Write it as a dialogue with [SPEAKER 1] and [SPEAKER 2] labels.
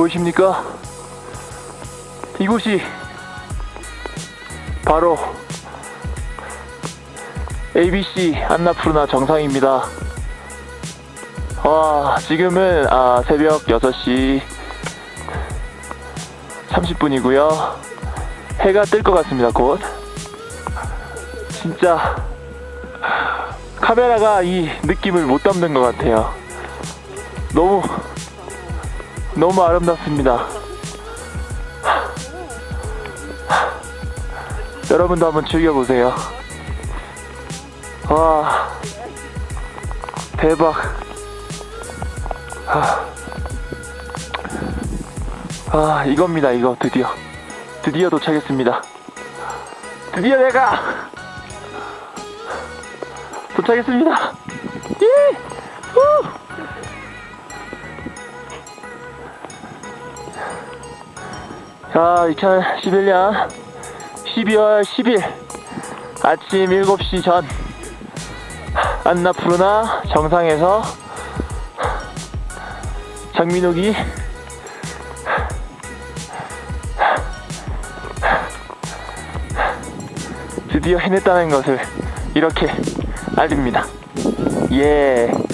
[SPEAKER 1] 보이십니까? 이곳이 바로 ABC 안나푸르나 정상입니다. 와, 지금은 아, 새벽 6시 30분이고요. 해가 뜰 것 같습니다, 곧. 진짜 카메라가 이 느낌을 못 담는 것 같아요. 너무 너무 아름답습니다. 여러분도 한번 즐겨보세요. 와, 대박. 아, 아, 이겁니다, 이거, 드디어. 드디어 도착했습니다. 드디어 내가 도착했습니다. 예! 후! 자, 2011년 12월 10일 아침 7시 전 안나푸르나 정상에서 장민욱이 드디어 해냈다는 것을 이렇게 알립니다. 예.